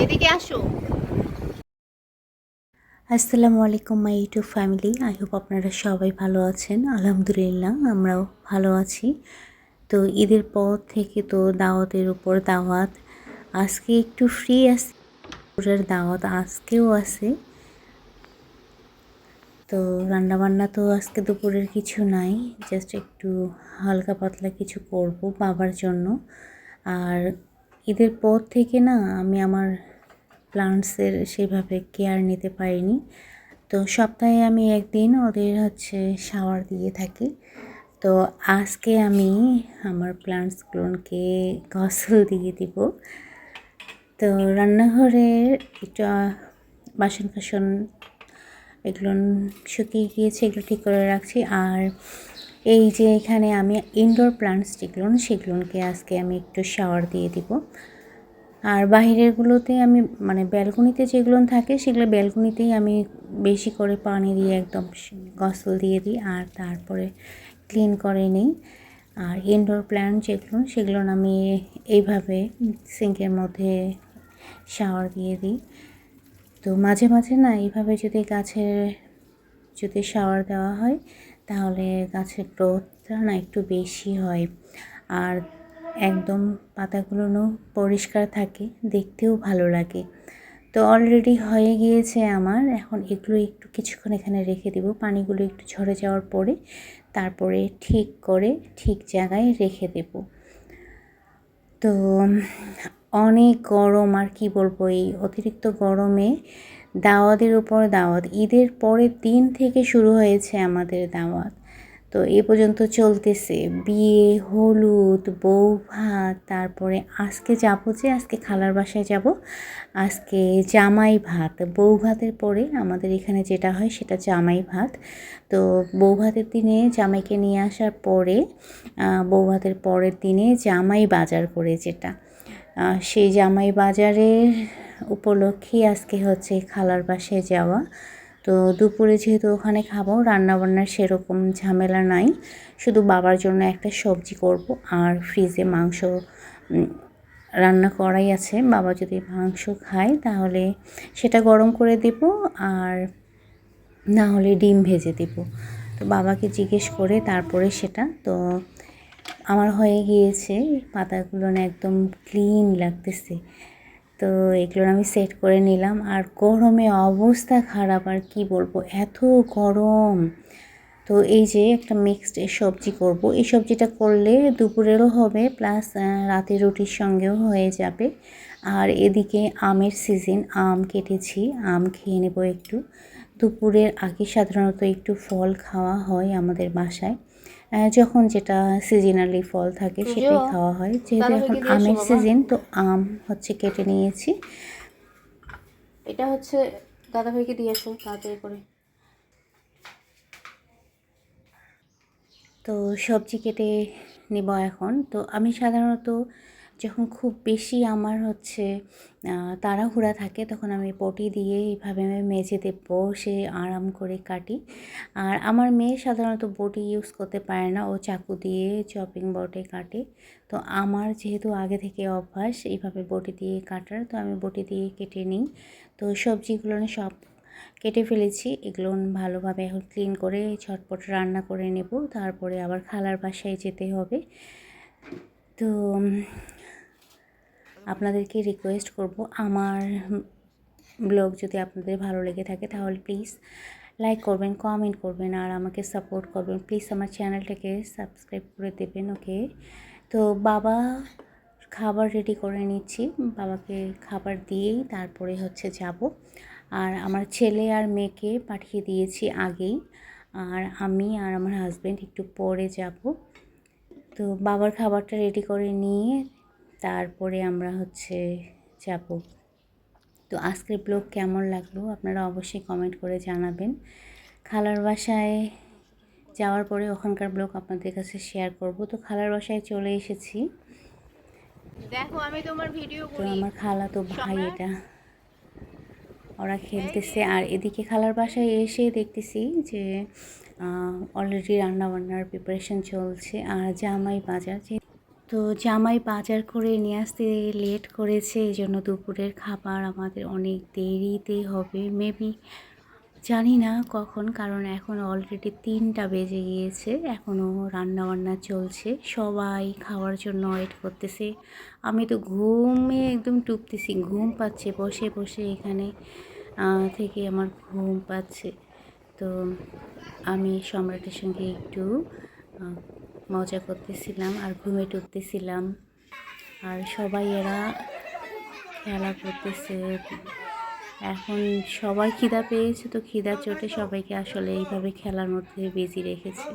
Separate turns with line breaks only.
এদিকে আসো।
আসসালামু আলাইকুম, my YouTube family. I hope আপনারা সবাই ভালো আছেন। আলহামদুলিল্লাহ, আমরাও ভালো আছি। তো ঈদের পর থেকে তো দাওয়াতের উপর দাওয়াত। আজকে একটু ফ্রি আছে। পুরের দাওয়াত আজকেও আছে। তো রান্নাবান্না তো আজকে দুপুরের কিছু নাই। জাস্ট একটু হালকা পাতলা কিছু করব বাবার জন্য। আর ঈদের পর থেকে না আমি আমার প্লান্টসের সেভাবে কেয়ার নিতে পারিনি। তো সপ্তাহে আমি একদিন ওদের হচ্ছে শাওয়ার দিয়ে থাকি। তো আজকে আমি আমার প্লান্টসগুলোকে গসল দিয়ে দিব। তো রান্নাঘরের একটু বাসন কাসন এগুলো শুকিয়ে গিয়েছে, এগুলো ঠিক করে রাখছি। আর এই যে এখানে আমি ইনডোর প্লান্টস যেগুলো সেগুলোকে আজকে আমি একটু শাওয়ার দিয়ে দিব। আর বাহিরেরগুলোতে আমি মানে ব্যালকনিতে যেগুলো থাকে, সেগুলো ব্যালকনিতেই আমি বেশি করে পানি দিয়ে একদম গসল দিয়ে দিই, আর তারপরে ক্লিন করে নিই। আর ইনডোর প্ল্যান্ট যেগুলো, সেগুলো আমি এইভাবে সিঙ্কের মধ্যে শাওয়ার দিয়ে দিই। তো মাঝে মাঝে না, এইভাবে যদি গাছের যদি শাওয়ার দেওয়া হয়, তাহলে গাছের গ্রোথটা না একটু বেশি হয়। আর একদম পাতাগুলো পরিষ্কার থাকে, দেখতেও ভালো লাগে। তো অলরেডি হয়ে গিয়েছে আমার, এখন এগুলো একটু কিছুক্ষণ এখানে রেখে দেব। পানিগুলো একটু ঝরে যাওয়ার পরে তারপরে ঠিক করে ঠিক জায়গায় রেখে দেব। তো অনেক গরম, আর কি বলব, এই অতিরিক্ত গরমে দাওয়াতের উপর দাওয়াত। ঈদের পরের দিন থেকে শুরু হয়েছে আমাদের দাওয়াত। তো এ পর্যন্ত চলতেছে। বিয়ে, হলুদ, বউ ভাত, তারপরে আজকে যাব যে আজকে খালার বাসায় যাব। আজকে জামাই ভাত। বউ ভাতের পরে আমাদের এখানে যেটা হয় সেটা জামাই ভাত। তো বউ ভাতের দিনে জামাইকে নিয়ে আসার পরে বউ ভাতের পরের দিনে জামাই বাজার করে যেটা। সেই জামাই বাজারের উপলক্ষে আজকে হচ্ছে খালার বাসায় যাওয়া। তো দুপুরে যেহেতু ওখানে খাব, রান্নাবান্নার সেরকম ঝামেলা নাই। শুধু বাবার জন্য একটা সবজি করব আর ফ্রিজে মাংস রান্না করাই আছে। বাবা যদি মাংস খায় তাহলে সেটা গরম করে দেব আর না হলে ডিম ভেজে দেব। তো বাবাকে জিজ্ঞেস করে তারপরে সেটা। তো আমার হয়ে গিয়েছে, পাতাগুলো না একদম ক্লিন লাগতেছে। তো এগুলো আমি সেট করে নিলাম। আর গরমে অবস্থা খারাপ, আর কি বলব? এত গরম। তো এই যে একটা মিক্সড সবজি করব। এই সবজিটা করলে দুপুরেরও হবে প্লাস রাতের রুটির সঙ্গেও হয়ে যাবে। আর এদিকে আমের সিজন আম কেটেছি, আম খেয়ে নেব একটু। দুপুরের আগে সাধারণত একটু ফল খাওয়া হয় আমাদের বাসায়। যখন যেটা সিজনালি ফল থাকে সেটাই খাওয়া হয়। যেহেতু এখন আমের সিজন তো আম হচ্ছে কেটে নিয়েছি।
এটা হচ্ছে দাদাভাইকে দিয়ে আসো তাড়াতাড়ি করে।
তো সবজি কেটে নেব এখন। তো আমি সাধারণত যখন খুব বেশি আমার হচ্ছে তাড়াহুড়া থাকে তখন আমি পটি দিয়ে এইভাবে মেজে দেব, সে আরাম করে কাটি। আর আমার মেয়ে সাধারণত বটি ইউজ করতে পারে না, ও চাকু দিয়ে চপিং বোর্ডে কাটে। তো আমার যেহেতু আগে থেকে অভ্যাস এইভাবে বটি দিয়ে কাটার, তো আমি বটি দিয়ে কেটে নিই। তো সবজিগুলো সব কেটে ফেলেছি, এগুলো ভালোভাবে এখন ক্লিন করে ছটপট রান্না করে নেব। তারপরে আবার খালার বাসায় যেতে হবে। তো আপনাদেরকে রিকোয়েস্ট করব। আমার ব্লগ যদি আপনাদের ভালো লেগে থাকে, তাহলে প্লিজ লাইক করবেন কমেন্ট করবেন, আর আমাকে সাপোর্ট করবেন। প্লিজ আমার চ্যানেলটাকে সাবস্ক্রাইব করে দেবেন ওকে তো বাবা খাবার রেডি করে নিচ্ছি। বাবাকে খাবার দিয়েই তারপরে হচ্ছে যাব। আর আমার ছেলে আর মেয়েকে পাঠিয়ে দিয়েছি আগেই। আর আমি আর আমার হাজব্যান্ড একটু পরে যাব। তো বাবার খাবারটা রেডি করে নিয়ে তারপরে আমরা হচ্ছে যাব। তো আজকের ব্লগ কেমন লাগল? আপনারা অবশ্যই কমেন্ট করে জানাবেন। খালার বাসায় যাওয়ার পরে ওখানকার ব্লগ আপনাদের কাছে শেয়ার করব। তো খালার বাসায় চলে এসেছি।
দেখো আমি তোমার ভিডিও
তো আমার খালা তো ভাই এটা। ওরা খেলতেছে। আর এদিকে খালার বাসায় এসে দেখতেছি যে অলরেডি রান্নাবান্নার প্রিপারেশন চলছে। আর জামাই বাজার তো জামাই বাজার করে নিয়ে আসতে লেট করেছে, এই জন্য দুপুরের খাবার আমাদের অনেক দেরিতে হবে। মেবি জানি না কখন, কারণ এখন অলরেডি তিনটা বেজে গিয়েছে এখনও রান্না বান্না চলছে। সবাই খাওয়ার জন্য ওয়েট করতেছে। আমি তো ঘুমে একদম টুপতেছি, ঘুম পাচ্ছে, বসে বসে এখানে থেকে আমার ঘুম পাচ্ছে। তো আমি সম্রাটের সঙ্গে একটু মজা করতেছিলাম আর ঘুমে টুকতেছিলাম। আর সবাই এরা খেলা করতেছে। এখন সবাই খিদা পেয়েছে, তো খিদা চোটে সবাইকে আসলে এইভাবে খেলার মধ্যে বেজি রেখেছে।